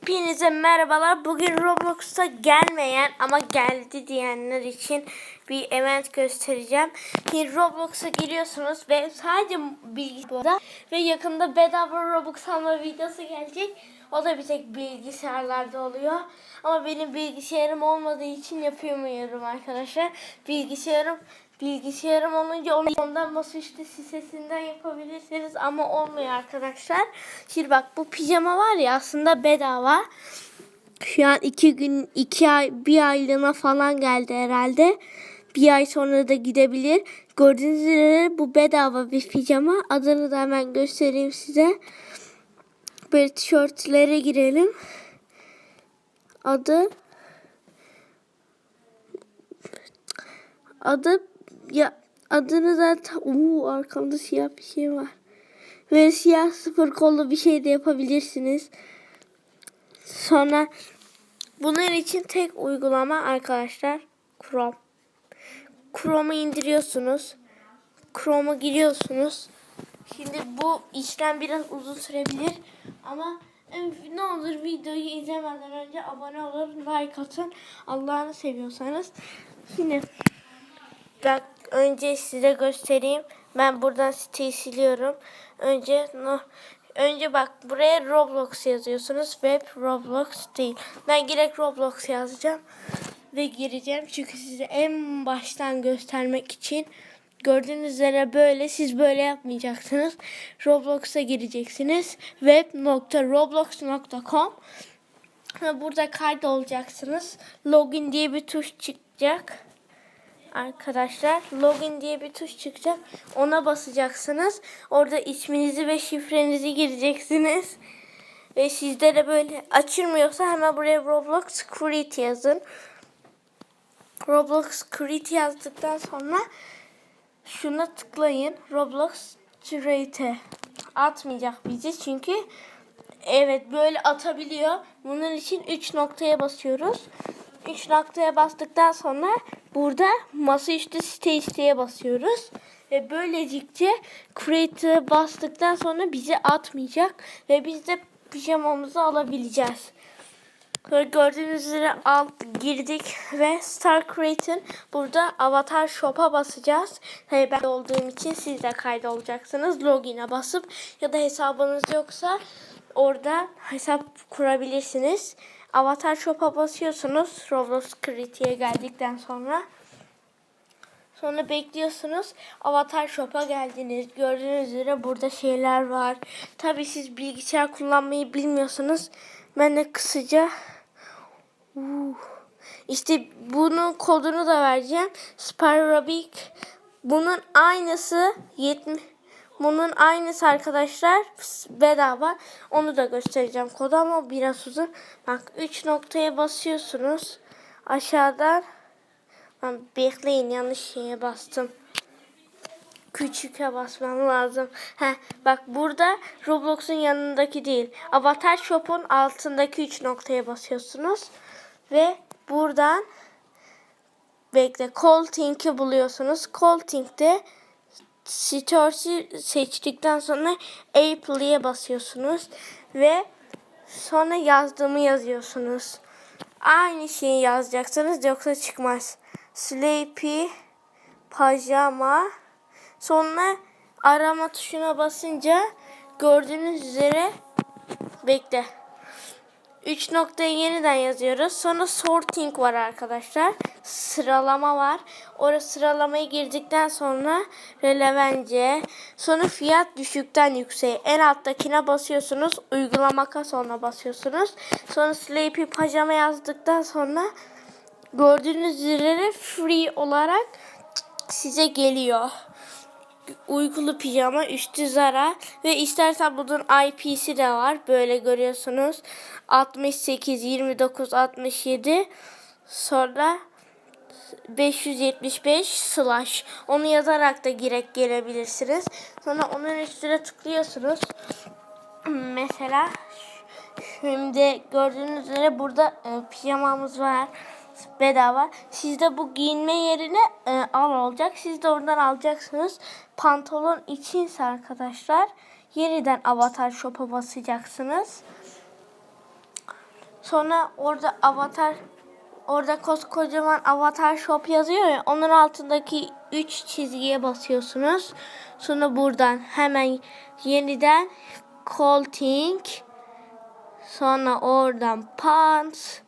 Hepinize merhabalar. Bugün Roblox'a gelmeyen ama geldi diyenler için bir event göstereceğim. Şimdi Roblox'a giriyorsunuz ve sadece bilgisayarda ve yakında bedava Robux alma videosu gelecek. O da bir tek bilgisayarlarda oluyor. Ama benim bilgisayarım olmadığı için yapamıyorum arkadaşlar. Bilgisayarım bilgisayarım olunca ondan masaüstü sitesinden yapabilirsiniz ama olmuyor arkadaşlar. Şimdi bak bu pijama var ya aslında bedava. Şu an iki gün, iki ay, bir aylığına falan geldi herhalde. Bir ay sonra da gidebilir. Gördüğünüz üzere bu bedava bir pijama. Adını da hemen göstereyim size. Böyle tişörtlere girelim. Adı adı ya adını zaten uuu arkamda siyah bir şey var. Ve siyah sıfır kollu bir şey de yapabilirsiniz. Sonra bunun için tek uygulama arkadaşlar Chrome. Chrome'u indiriyorsunuz. Chrome'a giriyorsunuz. Şimdi bu işlem biraz uzun sürebilir ama ne olur videoyu izlemeden önce abone olun, like atın. Allah'ını seviyorsanız. Şimdi ben önce size göstereyim. Ben buradan siteyi siliyorum. Önce no, önce bak buraya Roblox yazıyorsunuz. Web Roblox değil. Ben direkt Roblox yazacağım ve gireceğim. Çünkü size en baştan göstermek için gördüğünüz üzere böyle siz böyle yapmayacaksınız. Roblox'a gireceksiniz. web.roblox.com burada kaydolacaksınız. Login diye bir tuş çıkacak arkadaşlar login diye bir tuş çıkacak. Ona basacaksınız. Orada isminizi ve şifrenizi gireceksiniz. Ve sizde de böyle açılmıyorsa hemen buraya Roblox Create yazın. Roblox Create yazdıktan sonra şuna tıklayın. Roblox Create atmayacak bizi çünkü evet böyle atabiliyor. Bunun için 3 noktaya basıyoruz. 3 noktaya bastıktan sonra burada masaüstü site isteğe basıyoruz. Ve böylecikçe create'e bastıktan sonra bizi atmayacak. Ve biz de pijamamızı alabileceğiz. Gördüğünüz üzere alt girdik ve Star Create'in burada Avatar Shop'a basacağız. Tabii ben olduğum için siz de kaydolacaksınız. Login'e basıp ya da hesabınız yoksa orada hesap kurabilirsiniz. Avatar Shop'a basıyorsunuz. Roblox Create'ye geldikten sonra. Sonra bekliyorsunuz. Avatar Shop'a geldiniz. Gördüğünüz üzere burada şeyler var. Tabi siz bilgisayar kullanmayı bilmiyorsunuz. Ben de kısaca uh, işte bunun kodunu da vereceğim. Spyrobic bunun aynısı 70 bunun aynısı arkadaşlar bedava. Onu da göstereceğim kodu ama biraz uzun. Bak 3 noktaya basıyorsunuz. Aşağıdan ben bekleyin yanlış şeye bastım. Küçüke basmam lazım. Heh, bak burada Roblox'un yanındaki değil. Avatar Shop'un altındaki 3 noktaya basıyorsunuz. Ve buradan bekle Call Think'i buluyorsunuz. Call Think'te Stores'i seçtikten sonra Apple'ye basıyorsunuz ve sonra yazdığımı yazıyorsunuz. Aynı şeyi yazacaksınız yoksa çıkmaz. Sleepy pajama sonra arama tuşuna basınca gördüğünüz üzere bekle. 3 noktayı yeniden yazıyoruz. Sonra sorting var arkadaşlar. Sıralama var. Orada sıralamayı girdikten sonra relevance. Sonra fiyat düşükten yükseğe. En alttakine basıyorsunuz. Uygulama sonra basıyorsunuz. Sonra sleepy pajama yazdıktan sonra gördüğünüz üzere free olarak size geliyor uykulu pijama üstü Zara ve istersen bunun IP'si de var. Böyle görüyorsunuz. 68 29 67 sonra 575 slash onu yazarak da girek gelebilirsiniz. Sonra onun üstüne tıklıyorsunuz. Mesela şimdi gördüğünüz üzere burada e, pijamamız var bedava. Sizde bu giyinme yerine e, al olacak. Siz de oradan alacaksınız. Pantolon içinse arkadaşlar yeniden avatar shop'a basacaksınız. Sonra orada avatar orada koskocaman avatar shop yazıyor ya onun altındaki 3 çizgiye basıyorsunuz. Sonra buradan hemen yeniden Colting sonra oradan Pants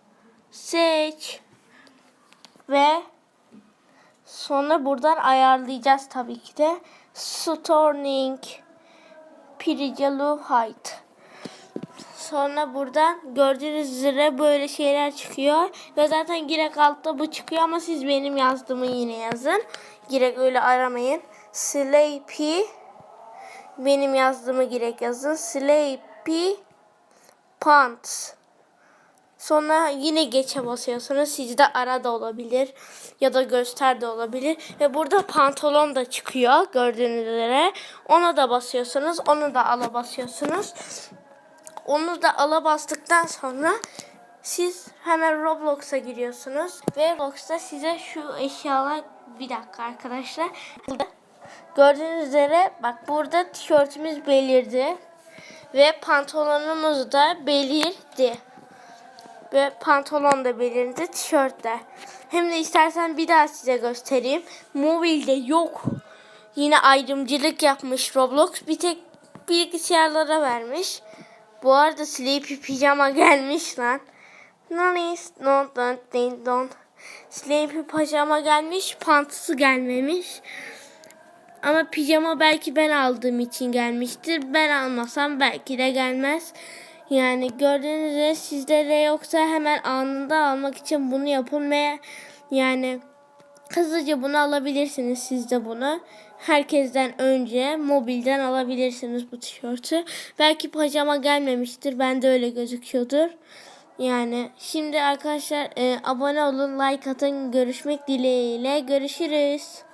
seç ve sonra buradan ayarlayacağız tabii ki de Storning Pirijalu Height. Sonra buradan gördüğünüz üzere böyle şeyler çıkıyor. Ve zaten direkt altta bu çıkıyor ama siz benim yazdığımı yine yazın. Direkt öyle aramayın. Sleepy benim yazdığımı direkt yazın. Sleepy Pants. Sonra yine geçe basıyorsunuz. Sizde ara da olabilir ya da göster de olabilir. Ve burada pantolon da çıkıyor gördüğünüz üzere. Ona da basıyorsunuz. Onu da ala basıyorsunuz. Onu da ala bastıktan sonra siz hemen Roblox'a giriyorsunuz. Ve Roblox'ta size şu eşyalar bir dakika arkadaşlar. Burada Gördüğünüz üzere bak burada tişörtümüz belirdi. Ve pantolonumuz da belirdi. Ve pantolon da belirdi, tişört de. Hem de istersen bir daha size göstereyim. Mobilde yok. Yine ayrımcılık yapmış Roblox. Bir tek bilgisayarlara vermiş. Bu arada Sleepy pijama gelmiş lan. Nice, no, don, ding, don. Sleepy pijama gelmiş, pantısı gelmemiş. Ama pijama belki ben aldığım için gelmiştir. Ben almasam belki de gelmez. Yani gördüğünüz üzere sizde de yoksa hemen anında almak için bunu yapın ve yani hızlıca bunu alabilirsiniz siz de bunu. Herkesten önce mobilden alabilirsiniz bu tişörtü. Belki pijama gelmemiştir. Bende öyle gözüküyordur. Yani şimdi arkadaşlar e, abone olun, like atın. Görüşmek dileğiyle. Görüşürüz.